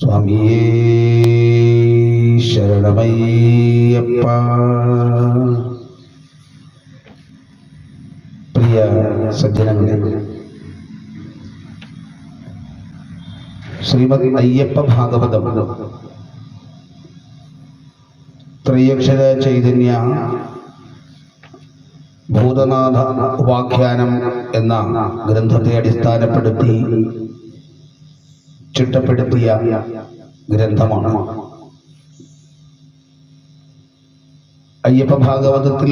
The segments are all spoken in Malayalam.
സ്വാമിയേ ശരണമയ്യപ്പ. പ്രിയ സജ്ജനങ്ങളെ ശ്രീമദ് അയ്യപ്പ ഭാഗവതം. ത്രയക്ഷര ചൈതന്യ ഭൂതനാഥ ഉപാഖ്യാനം എന്ന ഗ്രന്ഥത്തെ അടിസ്ഥാനപ്പെടുത്തി ചിട്ടപ്പെടുത്തിയ ഗ്രന്ഥമാണ്. അയ്യപ്പ ഭാഗവതത്തിൽ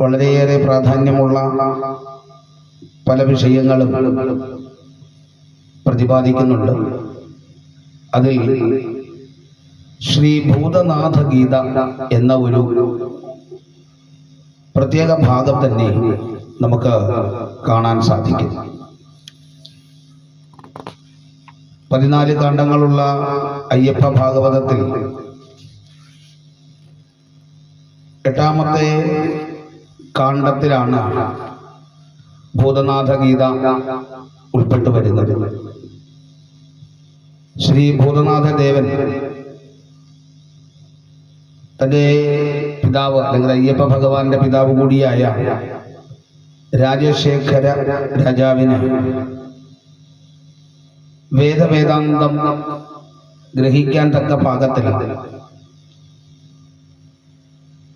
വളരെയേറെ പ്രാധാന്യമുള്ള പല വിഷയങ്ങളും പ്രതിപാദിക്കുന്നുണ്ട്. അതിൽ ശ്രീ ഭൂതനാഥ ഗീത എന്ന ഒരു പ്രത്യേക ഭാഗം തന്നെ നമുക്ക് കാണാൻ സാധിക്കും. പതിനാല് കാണ്ഡങ്ങളുള്ള അയ്യപ്പ ഭാഗവതത്തിൽ. എട്ടാമത്തെ കാണ്ഡത്തിലാണ് ഭൂതനാഥ ഗീത ഉൾപ്പെട്ടു വരുന്നത്. ശ്രീ ഭൂതനാഥ ദേവൻ തന്റെ പിതാവ് അല്ലെങ്കിൽ അയ്യപ്പ ഭഗവാന്റെ പിതാവ് കൂടിയായ രാജശേഖര രാജാവിന് വേദവേദാന്തം ഗ്രഹിക്കാൻ തക്ക പാകത്തിൽ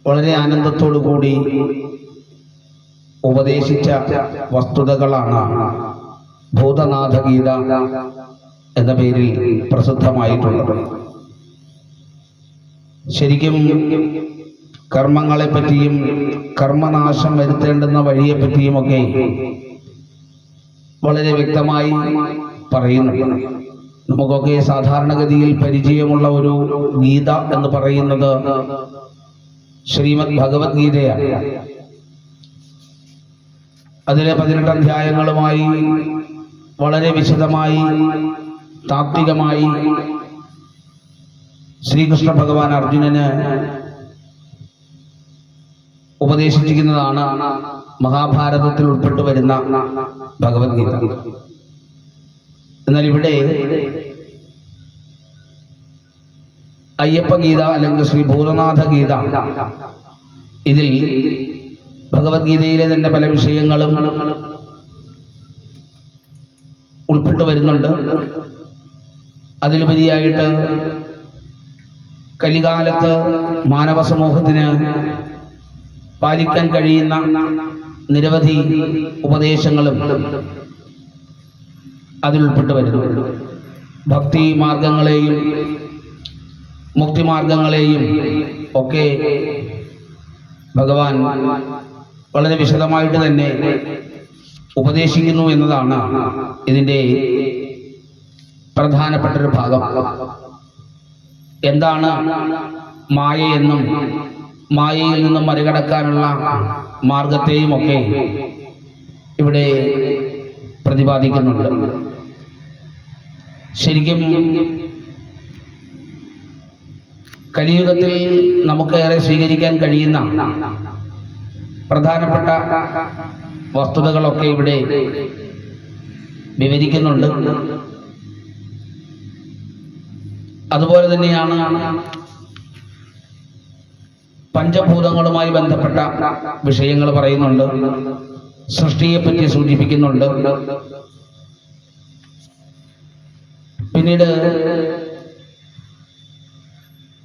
വളരെ ആനന്ദത്തോടു കൂടി ഉപദേശിച്ച വസ്തുതകളാണ് ഭൂതനാഥഗീത എന്ന പേരിൽ പ്രസിദ്ധമായിട്ടുള്ളത്. ശരിക്കും കർമ്മങ്ങളെ പറ്റിയും കർമ്മനാശം വരുത്തേണ്ടുന്ന വഴിയെ പറ്റിയുമൊക്കെ വളരെ വ്യക്തമായി പറയുന്നു. നമുക്കൊക്കെ സാധാരണഗതിയിൽ പരിചയമുള്ള ഒരു ഗീത എന്ന് പറയുന്നത് ശ്രീമദ് ഭഗവത്ഗീതയാണ് അതിലെ പതിനെട്ട് അധ്യായങ്ങളുമായി വളരെ വിശദമായി താത്വികമായി ശ്രീകൃഷ്ണ ഭഗവാൻ അർജുനന് ഉപദേശിച്ചിരിക്കുന്നതാണ് മഹാഭാരതത്തിൽ ഉൾപ്പെട്ടു വരുന്ന ഭഗവത്ഗീത എന്നാൽ ഇവിടെ അയ്യപ്പ ഗീത അല്ലെങ്കിൽ ശ്രീ ഭൂതനാഥ ഗീത ഇതിൽ ഭഗവത്ഗീതയിലെ തന്നെ പല വിഷയങ്ങളും ഉൾപ്പെട്ടു വരുന്നുണ്ട്. അതിലുപരിയായിട്ട് കലികാലത്ത് മാനവ സമൂഹത്തിന് പാലിക്കാൻ കഴിയുന്ന നിരവധി ഉപദേശങ്ങളും അതിൽ ഉൾപ്പെട്ടു വരുന്നു ഭക്തി മാർഗങ്ങളെയും മുക്തിമാർഗങ്ങളെയും ഒക്കെ ഭഗവാൻ വളരെ വിശദമായിട്ട് തന്നെ ഉപദേശിക്കുന്നു എന്നതാണ് ഇതിന്റെ പ്രധാനപ്പെട്ട ഒരു ഭാഗം. എന്താണ് മായയെന്നും മായയിൽ നിന്നും മറികടക്കാനുള്ള മാർഗത്തെയും ഒക്കെ ഇവിടെ പ്രതിപാദിക്കുന്നുണ്ട്. ശരിക്കും കലിയുഗത്തിൽ നമുക്കേറെ സ്വീകരിക്കാൻ കഴിയുന്ന പ്രധാനപ്പെട്ട വസ്തുതകളൊക്കെ ഇവിടെ വിവരിക്കുന്നുണ്ട്. അതുപോലെ തന്നെയാണ് പഞ്ചഭൂതങ്ങളുമായി ബന്ധപ്പെട്ട വിഷയങ്ങൾ പറയുന്നുണ്ട്. സൃഷ്ടിയെപ്പറ്റി സൂചിപ്പിക്കുന്നുണ്ട്. പിന്നീട്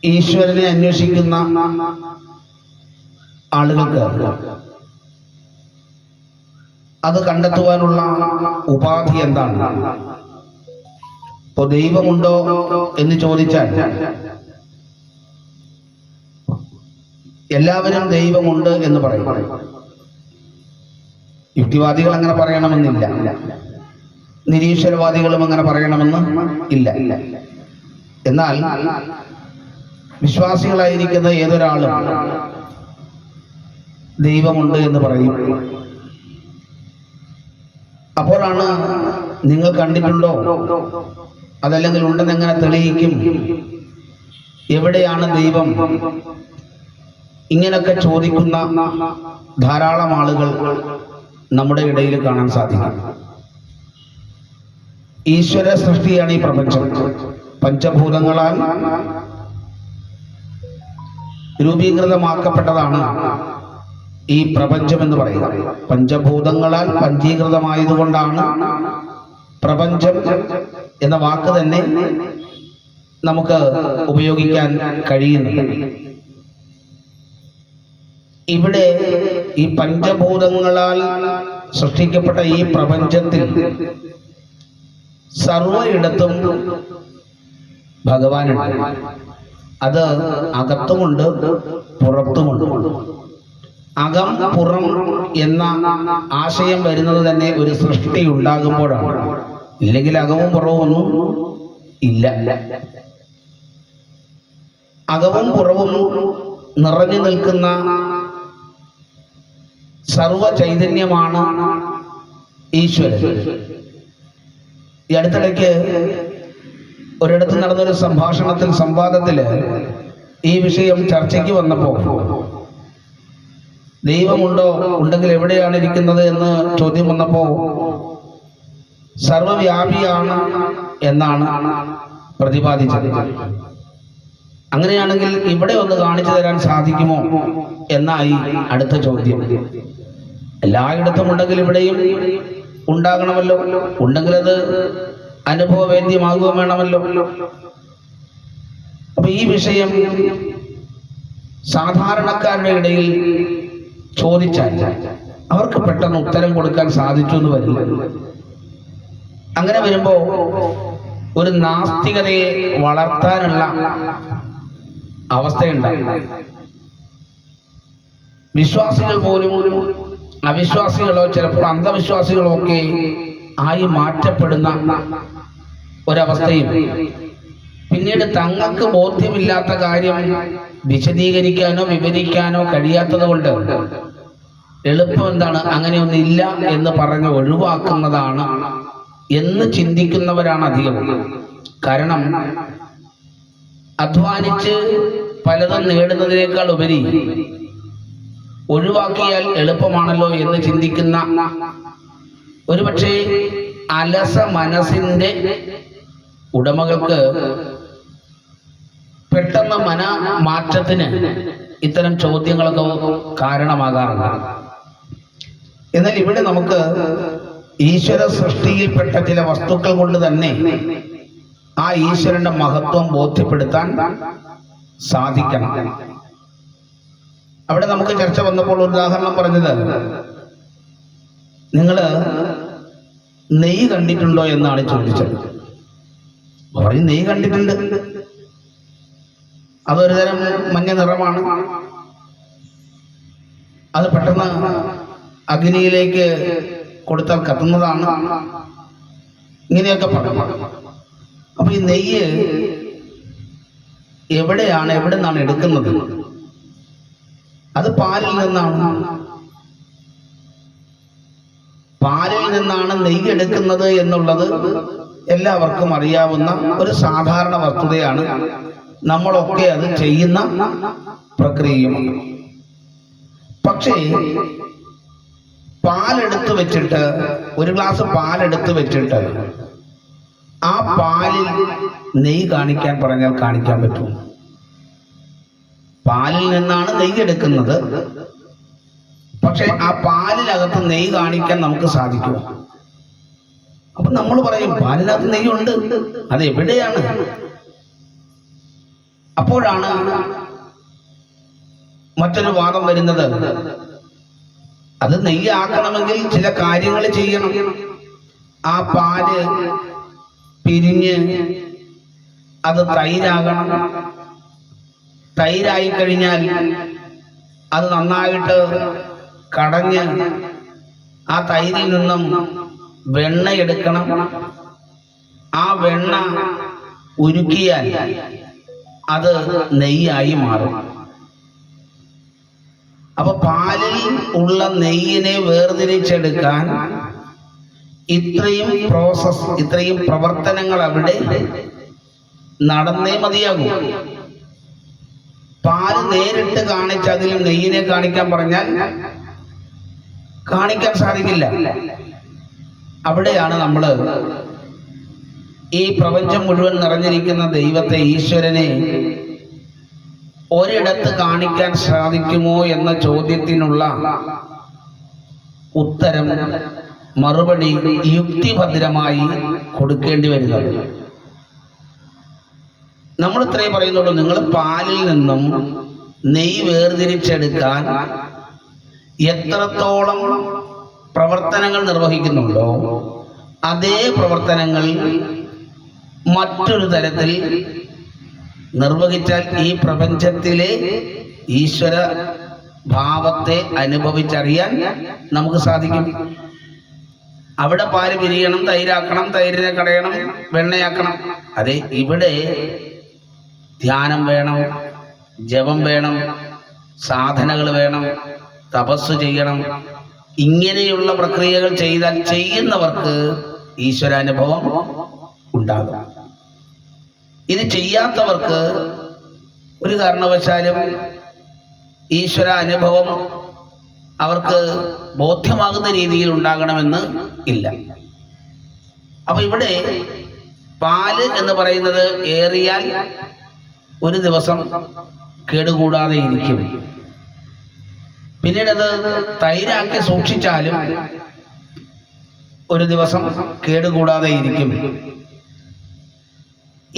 ഈശ്വരനെ അന്വേഷിക്കുന്ന ആളുകൾക്ക് അത് കണ്ടെത്തുവാനുള്ള ഉപാധി എന്താണ്? ഇപ്പൊ ദൈവമുണ്ടോ എന്ന് ചോദിച്ചാൽ എല്ലാവരും ദൈവമുണ്ട് എന്ന് പറയും. യുക്തിവാദികൾ അങ്ങനെ പറയണമെന്നില്ല. നിരീശ്വരവാദികളും അങ്ങനെ പറയണമെന്ന് ഇല്ല. എന്നാൽ വിശ്വാസികളായിരിക്കുന്ന ഏതൊരാളും ദൈവമുണ്ട് എന്ന് പറയും. അപ്പോഴാണ് നിങ്ങൾ കണ്ടിട്ടുണ്ടോ? അതല്ലെങ്കിൽ ഉണ്ടെന്ന് എങ്ങനെ തെളിയിക്കും? എവിടെയാണ് ദൈവം ഇങ്ങനൊക്കെ ചോദിക്കുന്ന ധാരാളം ആളുകൾ നമ്മുടെ ഇടയിൽ കാണാൻ സാധിക്കും. ഈശ്വര സൃഷ്ടിയാണ് ഈ പ്രപഞ്ചം. പഞ്ചഭൂതങ്ങളാൽ രൂപീകൃതമാക്കപ്പെട്ടതാണ് ഈ പ്രപഞ്ചം എന്ന് പറയുക പഞ്ചഭൂതങ്ങളാൽ പഞ്ചീകൃതമായതുകൊണ്ടാണ് പ്രപഞ്ചം എന്ന വാക്ക് തന്നെ നമുക്ക് ഉപയോഗിക്കാൻ കഴിയുന്നത്. ഇവിടെ ഈ പഞ്ചഭൂതങ്ങളാൽ സൃഷ്ടിക്കപ്പെട്ട ഈ പ്രപഞ്ചത്തിൽ സർവയിടത്തും ഭഗവാനുണ്ട്. അത് അകത്തുമുണ്ട് പുറത്തുമുണ്ട്. അകം പുറം എന്ന ആശയം വരുന്നത് തന്നെ ഒരു സൃഷ്ടി ഉണ്ടാകുമ്പോഴാണ്. ഇല്ലെങ്കിൽ അകവും പുറവുമൊന്നും ഇല്ല. അകവും പുറവും നിറഞ്ഞു നിൽക്കുന്ന സർവ ചൈതന്യമാണ് ഈശ്വരൻ. ഈ അടുത്തിടയ്ക്ക് ഒരിടത്ത് നടന്നൊരു സംഭാഷണത്തിൽ സംവാദത്തിൽ ഈ വിഷയം ചർച്ചയ്ക്ക് വന്നപ്പോൾ ദൈവമുണ്ടോ ഉണ്ടെങ്കിൽ എവിടെയാണ് ഇരിക്കുന്നത് എന്ന് ചോദ്യം വന്നപ്പോൾ സർവവ്യാപിയാണ് എന്നാണ് പ്രതിപാദിച്ചത്. അങ്ങനെയാണെങ്കിൽ ഇവിടെ ഒന്ന് കാണിച്ചു തരാൻ സാധിക്കുമോ എന്നായി അടുത്ത ചോദ്യം. എല്ലായിടത്തും ഉണ്ടെങ്കിൽ ഇവിടെയും ഉണ്ടാകണമല്ലോ. ഉണ്ടെങ്കിൽ അത് അനുഭവവേദ്യമാകുകയും വേണമല്ലോ. അപ്പൊ ഈ വിഷയം സാധാരണക്കാരുടെ ഇടയിൽ ചോദിച്ചാൽ അവർക്ക് പെട്ടെന്ന് ഉത്തരം കൊടുക്കാൻ സാധിച്ചു എന്ന് വരില്ല. അങ്ങനെ വരുമ്പോ ഒരു നാസ്തികതയെ വളർത്താനുള്ള അവസ്ഥയുണ്ടായി വിശ്വാസികൾ പോലും അവിശ്വാസികളോ ചിലപ്പോൾ അന്ധവിശ്വാസികളോ ഒക്കെ ആയി മാറ്റപ്പെടുന്ന ഒരവസ്ഥയും. പിന്നീട് തങ്ങൾക്ക് ബോധ്യമില്ലാത്ത കാര്യം വിശദീകരിക്കാനോ വിവരിക്കാനോ കഴിയാത്തത് കൊണ്ട് എളുപ്പം എന്താണ് അങ്ങനെയൊന്നില്ല എന്ന് പറഞ്ഞ് ഒഴിവാക്കുന്നതാണ് എന്ന് ചിന്തിക്കുന്നവരാണ് അധികം കാരണം അധ്വാനിച്ച് പലതും നേടുന്നതിനേക്കാൾ ഉപരി ഒഴിവാക്കിയാൽ എളുപ്പമാണല്ലോ എന്ന് ചിന്തിക്കുന്ന ഒരുപക്ഷെ അലസ മനസ്സിന്റെ ഉടമകൾക്ക് പെട്ടെന്ന് മന മാറ്റത്തിന് ഇത്തരം ചോദ്യങ്ങളൊക്കെ കാരണമാകാറുണ്ട്. എന്നാൽ ഇവിടെ നമുക്ക് ഈശ്വര സൃഷ്ടിയിൽപ്പെട്ട ചില വസ്തുക്കൾ കൊണ്ട് തന്നെ ആ ഈശ്വരന്റെ മഹത്വം ബോധ്യപ്പെടുത്താൻ സാധിക്കണം. അവിടെ നമുക്ക് ചർച്ച വന്നപ്പോൾ ഉദാഹരണം പറഞ്ഞത്. നിങ്ങൾ നെയ്യ് കണ്ടിട്ടുണ്ടോ എന്നാണ് ചോദിച്ചത്. പറഞ്ഞു നെയ്യ് കണ്ടിട്ടുണ്ട്. അതൊരു തരം മഞ്ഞ നിറമാണ്. അത് പെട്ടെന്ന് അഗ്നിയിലേക്ക് കൊടുത്താൽ കത്തുന്നതാണ്. ഇങ്ങനെയൊക്കെ പറഞ്ഞു. അപ്പൊ ഈ നെയ്യ് എവിടെയാണ് എവിടെ നിന്നാണ് എടുക്കുന്നത്? അത് പാലിൽ നിന്നാണ്. പാലിൽ നിന്നാണ് നെയ്യ് എടുക്കുന്നത് എന്നുള്ളത് എല്ലാവർക്കും അറിയാവുന്ന ഒരു സാധാരണ വസ്തുതയാണ്. നമ്മളൊക്കെ അത് ചെയ്യുന്ന പ്രക്രിയയുമാണ്. പക്ഷേ പാലെടുത്ത് വെച്ചിട്ട് ഒരു ഗ്ലാസ് പാലെടുത്ത് വെച്ചിട്ട് ആ പാലിൽ നെയ്യ് കാണിക്കാൻ പറഞ്ഞാൽ കാണിക്കാൻ പറ്റും. പാലിൽ നിന്നാണ് നെയ്യ് എടുക്കുന്നത്. പക്ഷെ ആ പാലിനകത്ത് നെയ്യ് കാണിക്കാൻ നമുക്ക് സാധിക്കും. അപ്പൊ നമ്മൾ പറയും പാലിനകത്ത് നെയ്യുണ്ട് അത് എവിടെയാണ്? അപ്പോഴാണ് മറ്റൊരു വാദം വരുന്നത്. അത് നെയ്യാക്കണമെങ്കിൽ ചില കാര്യങ്ങൾ ചെയ്യണം. ആ പാൽ പിരിഞ്ഞ് അത് തൈരാകണം. തൈരായി കഴിഞ്ഞാൽ അത് നന്നായിട്ട് കടഞ്ഞ് ആ തൈരിൽ നിന്നും വെണ്ണ എടുക്കണം. ആ വെണ്ണ ഉരുക്കിയാൽ അത് നെയ്യായി മാറും. അപ്പൊ പാലിൽ ഉള്ള നെയ്യിനെ വേർതിരിച്ചെടുക്കാൻ ഇത്രയും പ്രോസസ് ഇത്രയും പ്രവർത്തനങ്ങൾ അവിടെ നടന്നേ മതിയാകൂ. പാൽ നേരിട്ട് കാണിച്ച് അതിൽ നെയ്യിനെ കാണിക്കാൻ പറഞ്ഞാൽ കാണിക്കാൻ സാധിക്കില്ല. അവിടെയാണ് നമ്മൾ ഈ പ്രപഞ്ചം മുഴുവൻ നിറഞ്ഞിരിക്കുന്ന ദൈവത്തെ ഈശ്വരനെ ഒരിടത്ത് കാണിക്കാൻ സാധിക്കുമോ എന്ന ചോദ്യത്തിനുള്ള ഉത്തരം മറുപടി യുക്തിഭദ്രമായി കൊടുക്കേണ്ടി വരുന്നത്. നമ്മൾ ഇത്രയും പറയുന്നുള്ളൂ നിങ്ങൾ പാലിൽ നിന്നും നെയ് വേർതിരിച്ചെടുക്കാൻ എത്രത്തോളം പ്രവർത്തനങ്ങൾ നിർവഹിക്കുന്നുണ്ടോ അതേ പ്രവർത്തനങ്ങൾ മറ്റൊരു തരത്തിൽ നിർവഹിച്ചാൽ ഈ പ്രപഞ്ചത്തിലെ ഈശ്വര ഭാവത്തെ അനുഭവിച്ചറിയാൻ നമുക്ക് സാധിക്കും. അവിടെ പാൽ പിരിയണം തൈരാക്കണം തൈരിനെ കടയണം വെണ്ണയാക്കണം. അതെ ഇവിടെ ധ്യാനം വേണം ജപം വേണം സാധനകൾ വേണം തപസ് ചെയ്യണം. ഇങ്ങനെയുള്ള പ്രക്രിയകൾ ചെയ്താൽ ചെയ്യുന്നവർക്ക് ഈശ്വരാനുഭവം ഉണ്ടാകും. ഇത് ചെയ്യാത്തവർക്ക് ഒരു കാരണവശാലും ഈശ്വര അനുഭവം അവർക്ക് ബോധ്യമാകുന്ന രീതിയിൽ ഉണ്ടാകണമെന്ന് ഇല്ല. അപ്പൊ ഇവിടെ പാൽ എന്ന് പറയുന്നത് ഏറിയാൽ ഒരു ദിവസം കേടുകൂടാതെ ഇരിക്കും. പിന്നീട് അത് തൈരാക്കി സൂക്ഷിച്ചാലും ഒരു ദിവസം കേടുകൂടാതെ ഇരിക്കും.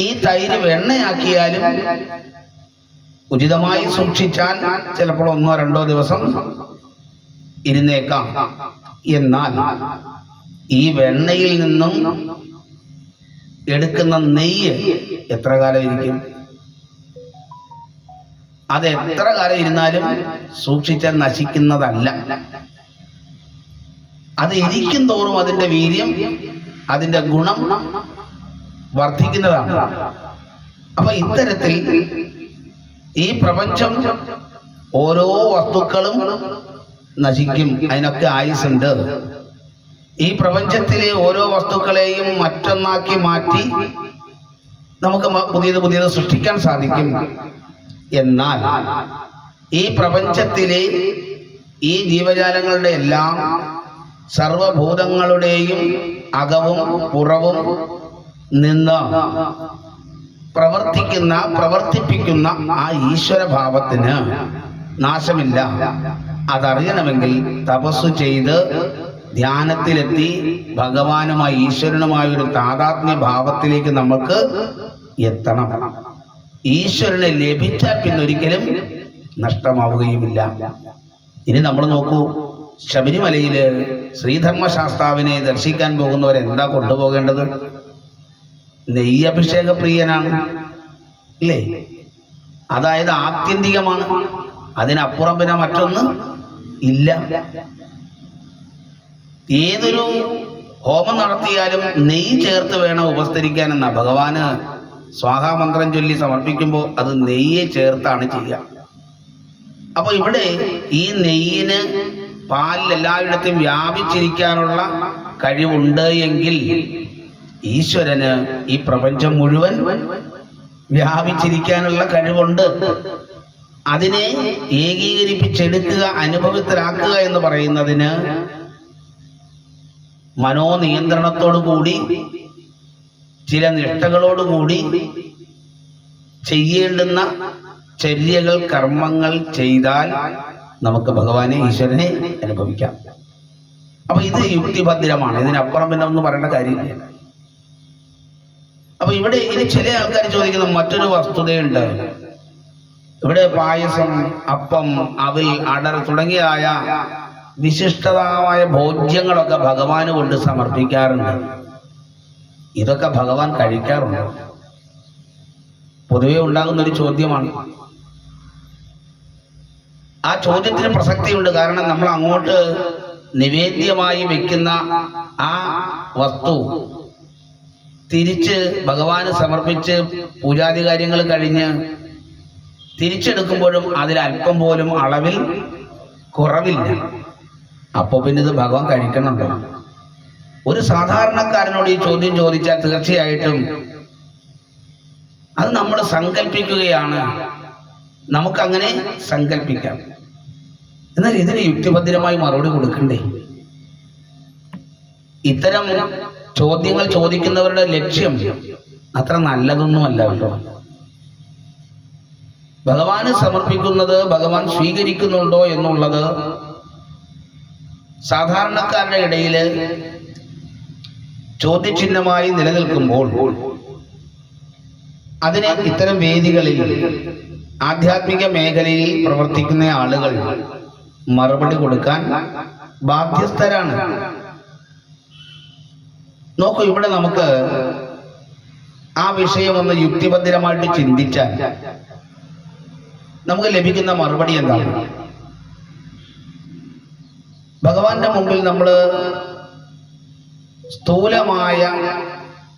ഈ തൈര് വെണ്ണയാക്കിയാലും ഉചിതമായി സൂക്ഷിച്ചാൽ ചിലപ്പോൾ ഒന്നോ രണ്ടോ ദിവസം ഇരുന്നേക്കാം. എന്നാൽ ഈ വെണ്ണയിൽ നിന്നും എടുക്കുന്ന നെയ്യ് എത്ര കാലം ഇരിക്കും? അത് എത്ര കാലം ഇരുന്നാലും സൂക്ഷിച്ചാൽ നശിക്കുന്നതല്ല. അത് ഇരിക്കും തോറും അതിന്റെ വീര്യം അതിന്റെ ഗുണം വർദ്ധിക്കുന്നതാണ്. അപ്പൊ ഇത്തരത്തിൽ ഈ പ്രപഞ്ചം ഓരോ വസ്തുക്കളും നശിക്കും. അതിനൊക്കെ ആയുസുണ്ട് ഈ പ്രപഞ്ചത്തിലെ ഓരോ വസ്തുക്കളെയും മറ്റൊന്നാക്കി മാറ്റി നമുക്ക് പുതിയത് പുതിയത് സൃഷ്ടിക്കാൻ സാധിക്കും. എന്നാൽ ഈ പ്രപഞ്ചത്തിലെ ഈ ജീവജാലങ്ങളുടെ എല്ലാം സർവഭൂതങ്ങളുടെയും അകവും പുറവും നിന്ന് പ്രവർത്തിക്കുന്ന പ്രവർത്തിപ്പിക്കുന്ന ആ ഈശ്വര ഭാവത്തിന് നാശമില്ല. അതറിയണമെങ്കിൽ തപസ്സു ചെയ്ത് ധ്യാനത്തിലെത്തി ഭഗവാനുമായി ഈശ്വരനുമായ ഒരു താതാത്മ്യ ഭാവത്തിലേക്ക് നമുക്ക് എത്തണം. ഈശ്വരനെ ലഭിച്ചാൽ പിന്നെ ഒരിക്കലും നഷ്ടമാവുകയുമില്ല. ഇനി നമ്മൾ നോക്കൂ ശബരിമലയിൽ ശ്രീധർമ്മശാസ്താവിനെ ദർശിക്കാൻ പോകുന്നവരെന്താ കൊണ്ടുപോകേണ്ടത്? നെയ്യഭിഷേക പ്രിയനാണ് ഇല്ലേ? അതായത് ആത്യന്തികമാണ്. അതിനപ്പുറം പിന്നെ മറ്റൊന്ന് ഇല്ല. ഏതൊരു ഹോമം നടത്തിയാലും നെയ്യ് ചേർത്ത് വേണം ഉപസ്തരിക്കാനെന്ന ഭഗവാന്. സ്വാഹാമന്ത്രം ചൊല്ലി സമർപ്പിക്കുമ്പോൾ അത് നെയ്യെ ചേർത്താണ് ചെയ്യുക. അപ്പോൾ ഇവിടെ ഈ നെയ്യിന് പാലിൽ എല്ലായിടത്തും വ്യാപിച്ചിരിക്കാനുള്ള കഴിവുണ്ട് എങ്കിൽ ഈശ്വരന് ഈ പ്രപഞ്ചം മുഴുവൻ വ്യാപിച്ചിരിക്കാനുള്ള കഴിവുണ്ട്. അതിനെ ഏകീകരിപ്പിച്ചെടുക്കുക അനുഭവത്തിലാക്കുക എന്ന് പറയുന്നതിന് മനോനിയന്ത്രണത്തോടു കൂടി ചില നിഷ്ഠകളോടുകൂടി ചെയ്യേണ്ടുന്ന ചര്യകൾ കർമ്മങ്ങൾ ചെയ്താൽ നമുക്ക് ഭഗവാനെ ഈശ്വരനെ അനുഭവിക്കാം. അപ്പൊ ഇത് യുക്തിഭദ്രമാണ്. ഇതിനപ്പുറം പിന്നെ ഒന്നും പറയേണ്ട കാര്യമില്ല. അപ്പൊ ഇവിടെ ഇനി ചില ആൾക്കാർ ചോദിക്കുന്ന മറ്റൊരു വസ്തുതയുണ്ട്. ഇവിടെ പായസം അപ്പം അവിൽ അടർ തുടങ്ങിയായ വിശിഷ്ടമായ ഭോജ്യങ്ങളൊക്കെ ഭഗവാന് കൊണ്ട് സമർപ്പിക്കാറുണ്ട്. ഇതൊക്കെ ഭഗവാൻ കഴിക്കാറുണ്ട്. പൊതുവെ ഉണ്ടാകുന്ന ഒരു ചോദ്യമാണ്. ആ ചോദ്യത്തിന് പ്രസക്തിയുണ്ട്. കാരണം നമ്മൾ അങ്ങോട്ട് നിവേദ്യമായി വെക്കുന്ന ആ വസ്തു തിരിച്ച് ഭഗവാന് സമർപ്പിച്ച് പൂജാതി കാര്യങ്ങൾ കഴിഞ്ഞ് തിരിച്ചെടുക്കുമ്പോഴും അതിൽ അല്പം പോലും അളവിൽ കുറവില്ല. അപ്പോൾ പിന്നെ ഇത് ഭഗവാൻ കഴിക്കണുണ്ടോ? ഒരു സാധാരണക്കാരനോട് ഈ ചോദ്യം ചോദിച്ചാൽ തീർച്ചയായിട്ടും അത് നമ്മൾ സങ്കല്പിക്കുകയാണ് നമുക്കങ്ങനെ സങ്കല്പിക്കാം എന്നാൽ ഇതിന് യുക്തിഭദ്രമായി മറുപടി കൊടുക്കണ്ടേ? ഇത്തരം ചോദ്യങ്ങൾ ചോദിക്കുന്നവരുടെ ലക്ഷ്യം അത്ര നല്ലതൊന്നുമല്ല കേട്ടോ. ഭഗവാന് സമർപ്പിക്കുന്നത് ഭഗവാൻ സ്വീകരിക്കുന്നുണ്ടോ എന്നുള്ളത് സാധാരണക്കാരുടെ ഇടയിൽ ചോദ്യചിഹ്നമായി നിലനിൽക്കുമ്പോൾ അതിന് ഇത്തരം വേദികളിൽ ആധ്യാത്മിക മേഖലയിൽ പ്രവർത്തിക്കുന്ന ആളുകൾ മറുപടി കൊടുക്കാൻ ബാധ്യസ്ഥരാണ്. നോക്കൂ ഇവിടെ നമുക്ക് ആ വിഷയം ഒന്ന് യുക്തിഭദ്രമായിട്ട് ചിന്തിച്ചാൽ നമുക്ക് ലഭിക്കുന്ന മറുപടി എന്താണ്? ഭഗവാന്റെ മുമ്പിൽ നമ്മൾ സ്ഥൂലമായ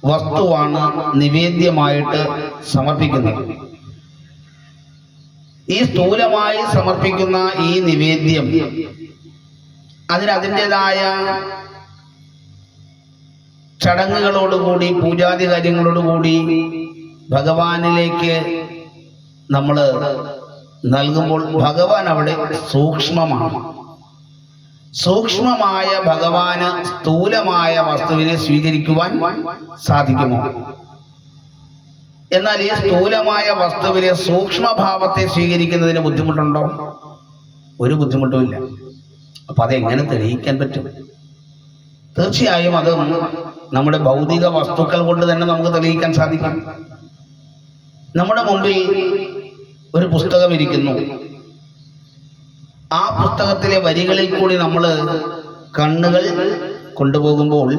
വസ്തുവാണ് നിവേദ്യമായിട്ട് സമർപ്പിക്കുന്നത്. ഈ സ്ഥൂലമായി സമർപ്പിക്കുന്ന ഈ നിവേദ്യം അതിന് അതിന്റെതായ ചടങ്ങുകളോടുകൂടി പൂജാതി കാര്യങ്ങളോടുകൂടി ഭഗവാനിലേക്ക് നമ്മൾ നൽകുമ്പോൾ ഭഗവാൻ അവിടെ സൂക്ഷ്മമാണ്. സൂക്ഷ്മമായ ഭഗവാന് സ്ഥൂലമായ വസ്തുവിനെ സ്വീകരിക്കുവാൻ സാധിക്കുമോ? എന്നാൽ ഈ സ്ഥൂലമായ വസ്തുവിനെ സൂക്ഷ്മഭാവത്തെ സ്വീകരിക്കുന്നതിന് ബുദ്ധിമുട്ടുണ്ടോ? ഒരു ബുദ്ധിമുട്ടുമില്ല അപ്പൊ അതെങ്ങനെ തെളിയിക്കാൻ പറ്റും? തീർച്ചയായും അത് നമ്മുടെ ഭൗതിക വസ്തുക്കൾ കൊണ്ട് തന്നെ നമുക്ക് തെളിയിക്കാൻ സാധിക്കും. നമ്മുടെ മുമ്പിൽ ഒരു പുസ്തകം ഇരിക്കുന്നു. ആ പുസ്തകത്തിലെ വരികളിൽ കൂടി നമ്മൾ കണ്ണുകൾ കൊണ്ടുപോകുമ്പോൾ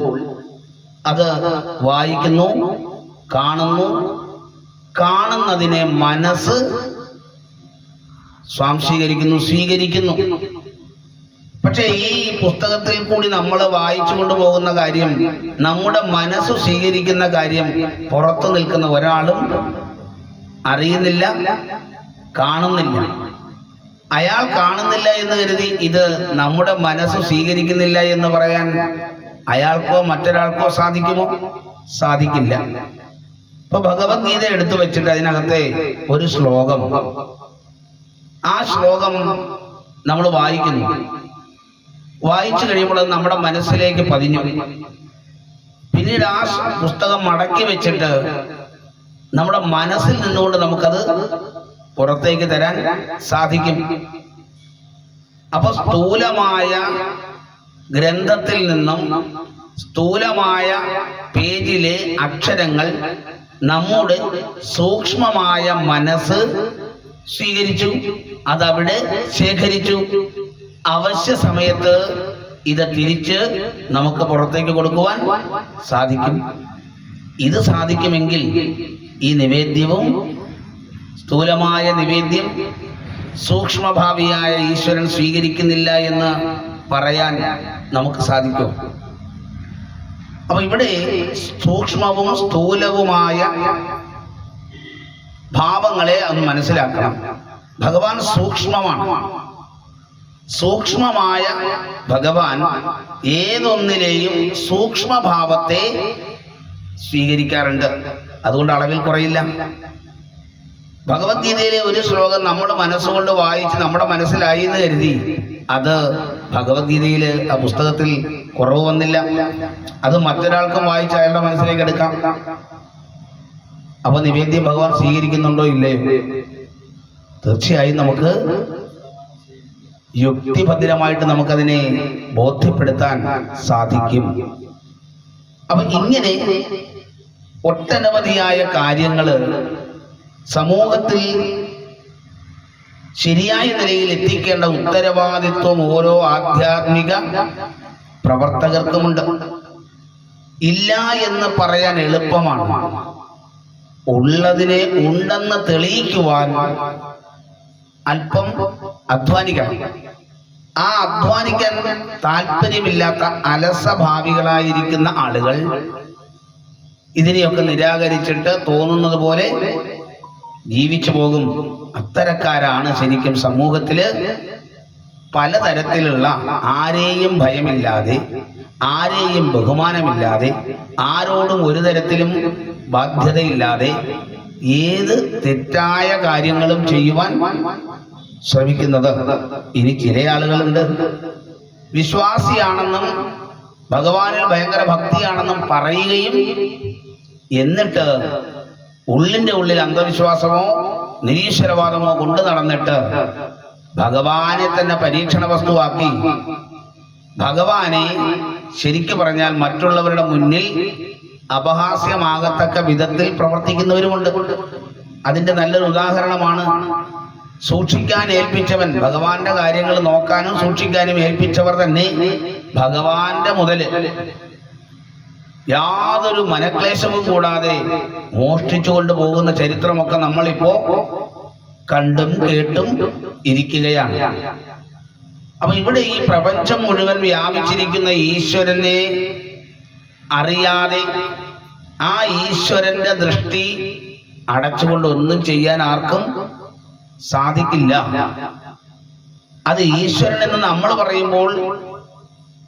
അത് വായിക്കുന്നു കാണുന്നു. കാണുന്നതിനെ മനസ്സ് സ്വാംശീകരിക്കുന്നു സ്വീകരിക്കുന്നു. പക്ഷേ ഈ പുസ്തകത്തിൽ കൂടി നമ്മൾ വായിച്ചു കൊണ്ടുപോകുന്ന കാര്യം നമ്മുടെ മനസ്സ് സ്വീകരിക്കുന്ന കാര്യം പുറത്തു നിൽക്കുന്ന ഒരാളും അറിയുന്നില്ല കാണുന്നില്ല. അയാൾ കാണുന്നില്ല എന്ന് കരുതി ഇത് നമ്മുടെ മനസ്സ് സ്വീകരിക്കുന്നില്ല എന്ന് പറയാൻ അയാൾക്കോ മറ്റൊരാൾക്കോ സാധിക്കുമോ? സാധിക്കില്ല. ഇപ്പൊ ഭഗവത്ഗീത എടുത്തു വെച്ചിട്ട് അതിനകത്തെ ഒരു ശ്ലോകം. ആ ശ്ലോകം നമ്മൾ വായിക്കുന്നു. വായിച്ചു കഴിയുമ്പോൾ അത് നമ്മുടെ മനസ്സിലേക്ക് പതിഞ്ഞു. പിന്നീട് ആ പുസ്തകം മടക്കി വെച്ചിട്ട് നമ്മുടെ മനസ്സിൽ നിന്നുകൊണ്ട് നമുക്കത് പുറത്തേക്ക് തരാൻ സാധിക്കും. അപ്പൊ സ്ഥൂലമായ ഗ്രന്ഥത്തിൽ നിന്നും സ്ഥൂലമായ പേജിലെ അക്ഷരങ്ങൾ നമ്മുടെ സൂക്ഷ്മമായ മനസ്സ് സ്വീകരിച്ചു അതവിടെ ശേഖരിച്ചു. അവശ്യ സമയത്ത് ഇത് തിരിച്ച് നമുക്ക് പുറത്തേക്ക് കൊടുക്കുവാൻ സാധിക്കും. ഇത് സാധിക്കുമെങ്കിൽ ഈ നിവേദ്യവും സ്ഥൂലമായ നിവേദ്യം സൂക്ഷ്മഭാവിയായ ഈശ്വരൻ സ്വീകരിക്കുന്നില്ല എന്ന് പറയാൻ നമുക്ക് സാധിക്കും. അപ്പൊ ഇവിടെ സൂക്ഷ്മവും സ്ഥൂലവുമായ ഭാവങ്ങളെ ഒന്ന് മനസ്സിലാക്കണം. ഭഗവാൻ സൂക്ഷ്മമാണ്. സൂക്ഷ്മമായ ഭഗവാൻ ഏതൊന്നിലെയും സൂക്ഷ്മഭാവത്തെ സ്വീകരിക്കാറുണ്ട്. അതുകൊണ്ട് അളവിൽ കുറയില്ല. ഭഗവത്ഗീതയിലെ ഒരു ശ്ലോകം നമ്മുടെ മനസ്സുകൊണ്ട് വായിച്ച് നമ്മുടെ മനസ്സിലായി എന്ന് കരുതി. അത് ഭഗവത്ഗീതയിൽ ആ പുസ്തകത്തിൽ കുറവ് വന്നില്ല. അത് മറ്റൊരാൾക്കും വായിച്ച് അയാളുടെ മനസ്സിലേക്ക് എടുക്കാം. അപ്പൊ നിവേദ്യം ഭഗവാൻ സ്വീകരിക്കുന്നുണ്ടോ ഇല്ലേ തീർച്ചയായും നമുക്ക് യുക്തിഭദ്രമായിട്ട് നമുക്കതിനെ ബോധ്യപ്പെടുത്താൻ സാധിക്കും. അപ്പൊ ഇങ്ങനെ ഒട്ടനവധിയായ കാര്യങ്ങൾ സമൂഹത്തിൽ ശരിയായ നിലയിൽ എത്തിക്കേണ്ട ഉത്തരവാദിത്വം ഓരോ ആധ്യാത്മിക പ്രവർത്തകർക്കുമുണ്ട്. ഇല്ല എന്ന് പറയാൻ എളുപ്പമാണ്. ഉള്ളതിനെ ഉണ്ടെന്ന് തെളിയിക്കുവാൻ അല്പം അധ്വാനിക്കണം. ആ അധ്വാനിക്കാൻ താല്പര്യമില്ലാത്ത അലസഭാവികളായിരിക്കുന്ന ആളുകൾ ഇതിനെയൊക്കെ നിരാകരിച്ചിട്ട് തോന്നുന്നത് പോലെ ജീവിച്ചു പോകും. അത്തരക്കാരാണ് ശരിക്കും സമൂഹത്തിൽ പലതരത്തിലുള്ള ആരെയും ഭയമില്ലാതെ ആരെയും ബഹുമാനമില്ലാതെ ആരോടും ഒരു തരത്തിലും ബാധ്യതയില്ലാതെ ഏത് തെറ്റായ കാര്യങ്ങളും ചെയ്യുവാൻ ശ്രമിക്കുന്നത് ഇനി ചില ആളുകളുണ്ട്. വിശ്വാസിയാണെന്നും ഭഗവാനിൽ ഭയങ്കര ഭക്തിയാണെന്നും പറയുകയും എന്നിട്ട് ഉള്ളിന്റെ ഉള്ളിൽ അന്ധവിശ്വാസമോ നിരീശ്വരവാദമോ കൊണ്ടു നടന്നിട്ട് ഭഗവാനെ തന്നെ പരീക്ഷണ വസ്തുവാക്കി ഭഗവാനെ ശരിക്കു പറഞ്ഞാൽ മറ്റുള്ളവരുടെ മുന്നിൽ അപഹാസ്യമാകത്തക്ക വിധത്തിൽ പ്രവർത്തിക്കുന്നവരുമുണ്ട്. അതിന്റെ നല്ലൊരു ഉദാഹരണമാണ് സൂക്ഷിക്കാൻ ഏൽപ്പിച്ചവൻ. ഭഗവാന്റെ കാര്യങ്ങൾ നോക്കാനും സൂക്ഷിക്കാനും ഏൽപ്പിച്ചവർ തന്നെ ഭഗവാന്റെ മുതൽ. യാതൊരു മനക്ലേശവും കൂടാതെ മോഷ്ടിച്ചു കൊണ്ടുപോകുന്ന ചരിത്രമൊക്കെ നമ്മളിപ്പോ കണ്ടും കേട്ടും ഇരിക്കുകയാണ്. അപ്പൊ ഇവിടെ ഈ പ്രപഞ്ചം മുഴുവൻ വ്യാപിച്ചിരിക്കുന്ന ഈശ്വരനെ അറിയാതെ ആ ഈശ്വരന്റെ ദൃഷ്ടി അടച്ചുകൊണ്ട് ഒന്നും ചെയ്യാൻ ആർക്കും സാധിക്കില്ല. അത് ഈശ്വരൻ എന്ന് നമ്മൾ പറയുമ്പോൾ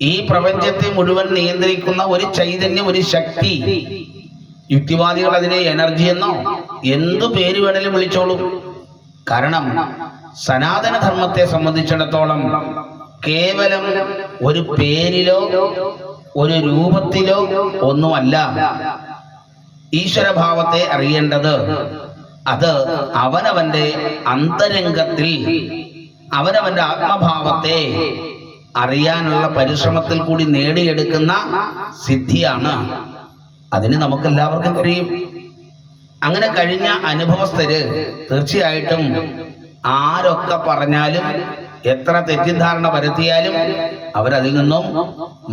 ഈ പ്രപഞ്ചത്തെ മുഴുവൻ നിയന്ത്രിക്കുന്ന ഒരു ചൈതന്യം ഒരു ശക്തി. യുക്തിവാദികൾ അതിനെ എനർജി എന്നോ എന്തു പേര് വേണേലും വിളിച്ചോളൂ. കാരണം സനാതന ധർമ്മത്തെ സംബന്ധിച്ചിടത്തോളം കേവലം ഒരു പേരിലോ ഒരു രൂപത്തിലോ ഒന്നുമല്ല ഈശ്വരഭാവത്തെ അറിയേണ്ടത്. അത് അവനവന്റെ അന്തരംഗത്തിൽ അവനവന്റെ ആത്മഭാവത്തെ അറിയാനുള്ള പരിശ്രമത്തിൽ കൂടി നേടിയെടുക്കുന്ന സിദ്ധിയാണ്. അതിന് നമുക്ക് എല്ലാവർക്കും കഴിയും. അങ്ങനെ കഴിഞ്ഞ അനുഭവസ്ഥര് തീർച്ചയായിട്ടും ആരൊക്കെ പറഞ്ഞാലും എത്ര തെറ്റിദ്ധാരണ വരുത്തിയാലും അവരതിൽ നിന്നും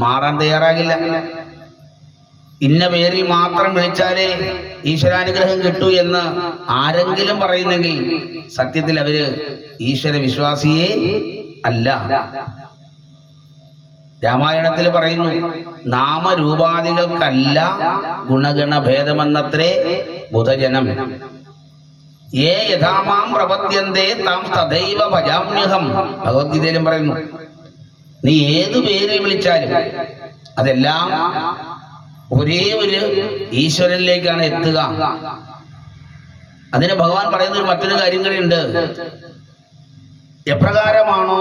മാറാൻ തയ്യാറാകില്ല. ഇന്ന പേരിൽ മാത്രം വിളിച്ചാലേ ഈശ്വരാനുഗ്രഹം കിട്ടൂ എന്ന് ആരെങ്കിലും പറയുന്നെങ്കിൽ സത്യത്തിൽ അവർ ഈശ്വര വിശ്വാസിയേ അല്ല. രാമായണത്തിൽ പറയുന്നു നാമരൂപാദികൾക്കല്ല ഗുണഗണ ഭേദമെന്നത്രേ ബുധജനം. ഏ യഥാമാം പ്രപദ്യന്തേ താം തഥൈവ ഭജാമ്യഹം ഭഗവത്ഗീതയിലും പറയുന്നു നീ ഏതു പേരിൽ വിളിച്ചാലും അതെല്ലാം ഒരേ ഒരു ഈശ്വരനിലേക്കാണ് എത്തുക. അതിന് ഭഗവാൻ പറയുന്ന ഒരു മറ്റൊരു കാര്യം കൂടിയുണ്ട് എപ്രകാരമാണോ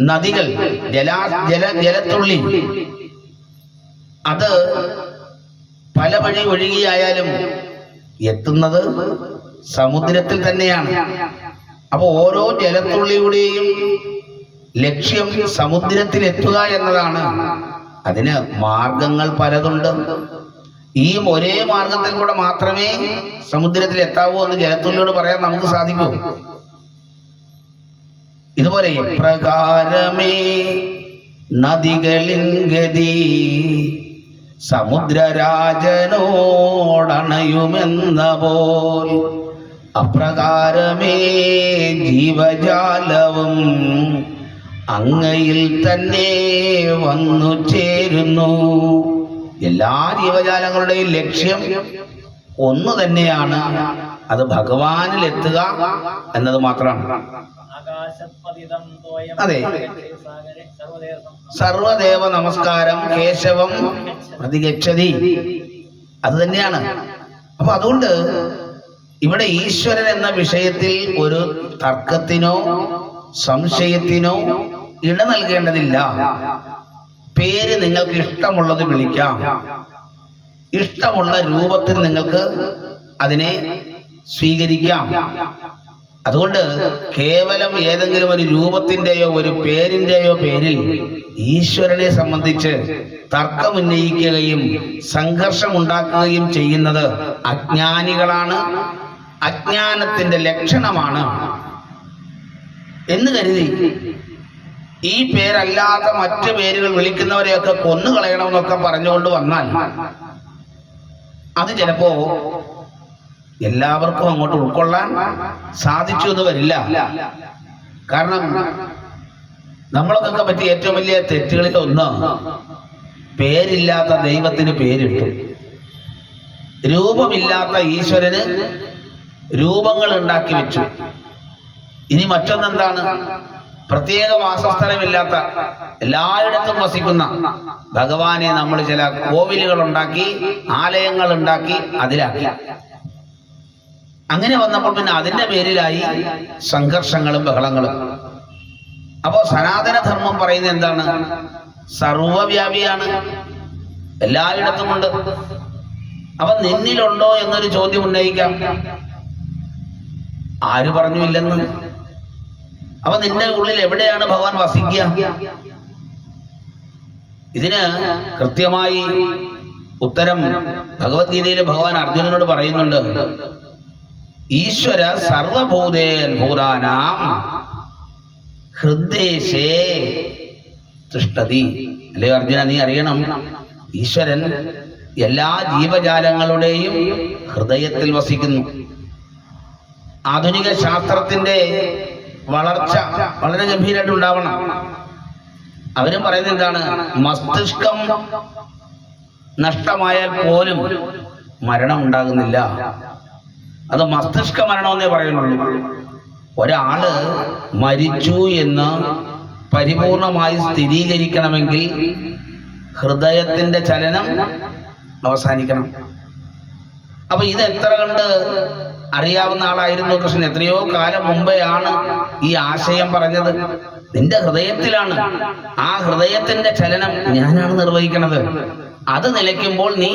നദികൾ ജലാ ജല ജലത്തുള്ളി. അത് പല വഴി ഒഴുകിയായാലും എത്തുന്നത് സമുദ്രത്തിൽ തന്നെയാണ്. അപ്പോൾ ഓരോ ജലത്തുള്ളിയുടെയും ലക്ഷ്യം സമുദ്രത്തിൽ എത്തുക എന്നതാണ്. അതിന് മാർഗങ്ങൾ പലതുണ്ട്. ഈ ഒരേ മാർഗത്തിൽ കൂടെ മാത്രമേ സമുദ്രത്തിൽ എത്താവൂ എന്ന് ജലത്തുള്ളിയോട് പറയാൻ നമുക്ക് സാധിക്കൂ. ഇതുപോലെ പ്രകാരമേ നദികളിൻ ഗതി സമുദ്രരാജനോടണയുമെന്ന പോൽ അപ്രകാരമേ ജീവജാലവും അങ്ങയിൽ തന്നെ വന്നു ചേരുന്നു. എല്ലാ ജീവജാലങ്ങളുടെയും ലക്ഷ്യം ഒന്ന് തന്നെയാണ്. അത് ഭഗവാനിൽ എത്തുക എന്നത് മാത്രമാണ്. അതെ. സർവദേവ നമസ്കാരം കേശവം പ്രതിഗച്ഛതി. അത് തന്നെയാണ്. അപ്പൊ അതുകൊണ്ട് ഇവിടെ ഈശ്വരൻ എന്ന വിഷയത്തിൽ ഒരു തർക്കത്തിനോ സംശയത്തിനോ ഇട നൽകേണ്ടതില്ല. പേര് നിങ്ങൾക്ക് ഇഷ്ടമുള്ളത് വിളിക്കാം. ഇഷ്ടമുള്ള രൂപത്തിൽ നിങ്ങൾക്ക് അതിനെ സ്വീകരിക്കാം. അതുകൊണ്ട് കേവലം ഏതെങ്കിലും ഒരു രൂപത്തിന്റെയോ ഒരു പേരിന്റെയോ പേരിൽ ഈശ്വരനെ സംബന്ധിച്ച് തർക്കമുന്നയിക്കുകയും സംഘർഷമുണ്ടാക്കുകയും ചെയ്യുന്നത് അജ്ഞാനികളാണ്. അജ്ഞാനത്തിന്റെ ലക്ഷണമാണ് എന്ന് കരുതി ഈ പേരല്ലാത്ത മറ്റു പേരുകൾ വിളിക്കുന്നവരെയൊക്കെ കൊന്നുകളയണമെന്നൊക്കെ പറഞ്ഞുകൊണ്ട് വന്നാൽ അത് ചിലപ്പോ എല്ലാവർക്കും അങ്ങോട്ട് ഉൾക്കൊള്ളാൻ സാധിച്ചു എന്ന് വരില്ല. കാരണം നമ്മളൊക്കെ പറ്റിയ ഏറ്റവും വലിയ തെറ്റുകളിൽ ഒന്ന് പേരില്ലാത്ത ദൈവത്തിന് പേരിട്ടു. രൂപമില്ലാത്ത ഈശ്വരന് രൂപങ്ങൾ ഉണ്ടാക്കി വെച്ചു. ഇനി മറ്റൊന്നെന്താണ്? പ്രത്യേക വാസസ്ഥലമില്ലാത്ത എല്ലായിടത്തും വസിക്കുന്ന ഭഗവാനെ നമ്മൾ ചില കോവിലുകൾ ഉണ്ടാക്കി ആലയങ്ങൾ ഉണ്ടാക്കി അതിലാക്കി. അങ്ങനെ വന്നപ്പോൾ പിന്നെ അതിന്റെ പേരിലായി സംഘർഷങ്ങളും ബഹളങ്ങളും. അപ്പോ സനാതനധർമ്മം പറയുന്നത് എന്താണ്? സർവവ്യാപിയാണ്. എല്ലായിടത്തും ഉണ്ട്. അപ്പൊ നിന്നിലുണ്ടോ എന്നൊരു ചോദ്യം ഉന്നയിക്കാം. ആര് പറഞ്ഞു ഇല്ലെന്ന്? അപ്പൊ നിന്റെ ഉള്ളിൽ എവിടെയാണ് ഭഗവാൻ വസിക്കുക? ഇതിന് കൃത്യമായി ഉത്തരം ഭഗവത്ഗീതയിൽ ഭഗവാൻ അർജുനനോട് പറയുന്നുണ്ട്. ഈശ്വര സർവഭൂതേൻ ഭൂതാനാം ഹൃദ്ദേശേ തിഷ്ടതി അല്ലേ അർജുന നീ അറിയണം. ഈശ്വരൻ എല്ലാ ജീവജാലങ്ങളുടെയും ഹൃദയത്തിൽ വസിക്കുന്നു. ആധുനിക ശാസ്ത്രത്തിന്റെ വളർച്ച വളരെ ഗംഭീരമായിട്ട് ഉണ്ടാവണം. അവരും പറയുന്നത് എന്താണ്? മസ്തിഷ്കം നഷ്ടമായാൽ പോലും മരണം ഉണ്ടാകുന്നില്ല. അത് മസ്തിഷ്ക മരണമെന്നേ പറയുന്നുള്ളൂ. ഒരാൾ മരിച്ചു എന്ന് പരിപൂർണമായി സ്ഥിരീകരിക്കണമെങ്കിൽ ഹൃദയത്തിന്റെ ചലനം അവസാനിക്കണം. അപ്പൊ ഇത് എത്ര കണ്ട് അറിയാവുന്ന ആളായിരുന്നു കൃഷ്ണൻ. എത്രയോ കാലം മുമ്പെയാണ് ഈ ആശയം പറഞ്ഞത്. നിന്റെ ഹൃദയത്തിലാണ്. ആ ഹൃദയത്തിന്റെ ചലനം ഞാനാണ് നിർവഹിക്കുന്നത് അത് നിലയ്ക്കുമ്പോൾ നീ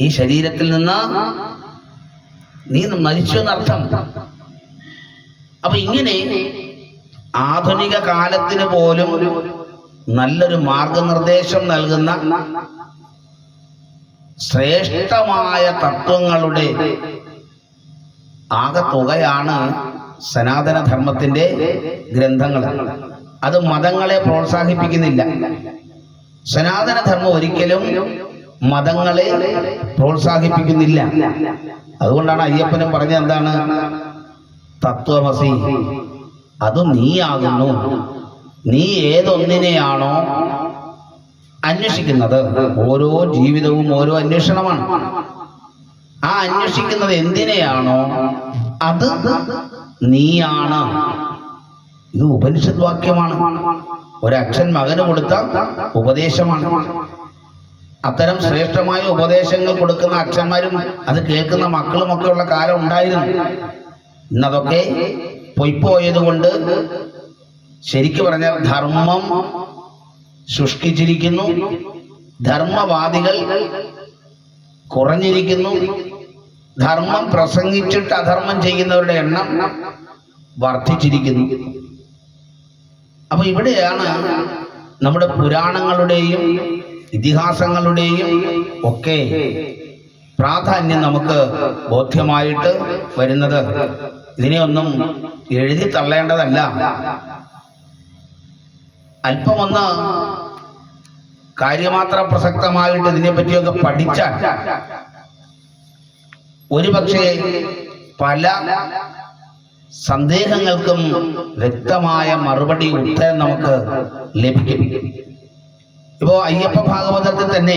ഈ ശരീരത്തിൽ നിന്ന് നീ മരിച്ചു എന്നർത്ഥം. അപ്പൊ ഇങ്ങനെ ആധുനിക കാലത്തിന് പോലും നല്ലൊരു മാർഗനിർദ്ദേശം നൽകുന്ന ശ്രേഷ്ഠമായ തത്വങ്ങളുടെ ആകത്തുകയാണ് സനാതന ധർമ്മത്തിന്റെ ഗ്രന്ഥങ്ങൾ. അത് മതങ്ങളെ പ്രോത്സാഹിപ്പിക്കുന്നില്ല. സനാതനധർമ്മം ഒരിക്കലും മതങ്ങളെ പ്രോത്സാഹിപ്പിക്കുന്നില്ല. അതുകൊണ്ടാണ് അയ്യപ്പനും പറഞ്ഞത് എന്താണ്? തത്വമസി. അത് നീയാകുന്നു. നീ ഏതൊന്നിനെയാണോ അന്വേഷിക്കുന്നത്? ഓരോ ജീവിതവും ഓരോ അന്വേഷണമാണ്. ആ അന്വേഷിക്കുന്നത് എന്തിനെയാണോ? അത് നീയാണ്. ഇത് ഉപനിഷത് വാക്യമാണ് ഒരച്ഛൻ മകന് കൊടുത്ത ഉപദേശമാണ്. അത്തരം ശ്രേഷ്ഠമായ ഉപദേശങ്ങൾ കൊടുക്കുന്ന അച്ഛന്മാരും അത് കേൾക്കുന്ന മക്കളും ഒക്കെ ഉള്ള കാലം ഉണ്ടായിരുന്നു. ഇന്നതൊക്കെ പൊയ്പോയത് കൊണ്ട് ശരിക്കു പറഞ്ഞാൽ ധർമ്മം ശുഷ്കിച്ചിരിക്കുന്നു. ധർമ്മവാദികൾ കുറഞ്ഞിരിക്കുന്നു. ധർമ്മം പ്രസംഗിച്ചിട്ട് അധർമ്മം ചെയ്യുന്നവരുടെ എണ്ണം വർദ്ധിച്ചിരിക്കുന്നു. അപ്പൊ ഇവിടെയാണ് നമ്മുടെ പുരാണങ്ങളുടെയും ഇതിഹാസങ്ങളുടെയും ഒക്കെ പ്രാധാന്യം നമുക്ക് ബോധ്യമായിട്ട് വരുന്നത്. ഇതിനെ ഒന്നും എഴുതി തള്ളേണ്ടതല്ല. അല്പമൊന്ന് കാര്യമാത്ര പ്രസക്തമായിട്ട് ഇതിനെപ്പറ്റിയൊക്കെ പഠിച്ചാൽ ഒരുപക്ഷെ പല സന്ദേഹങ്ങൾക്കും വ്യക്തമായ മറുപടി ഉത്തരം നമുക്ക് ലഭിക്കും. ഇപ്പോ അയ്യപ്പ ഭാഗവതത്തിൽ തന്നെ